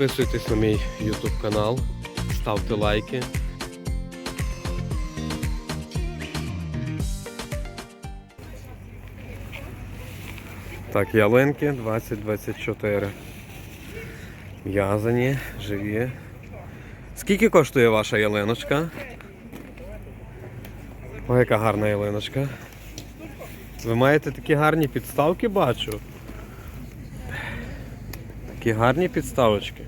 Підписуйтесь на мій YouTube канал, ставте лайки. Так, ялинки 2024. В'язані, живі. Скільки коштує ваша ялиночка? Ой, яка гарна ялиночка. Ви маєте такі гарні підставки, бачу. Такі гарні підставочки.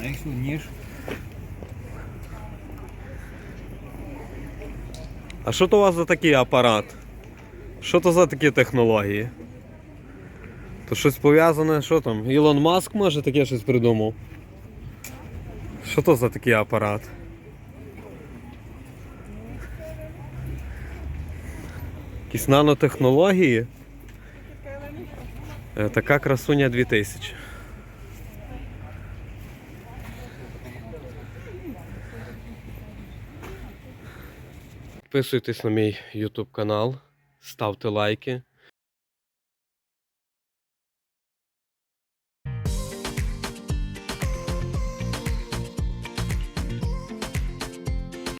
А якщо ніж, А що то у вас за такий апарат? Що то за такі технології? То щось пов'язане, що там? Ілон Маск може таке щось придумав? Що то за такий апарат? Якісь нанотехнології? Е, Така красуня 2000. Підписуйтесь на мій YouTube канал, ставте лайки.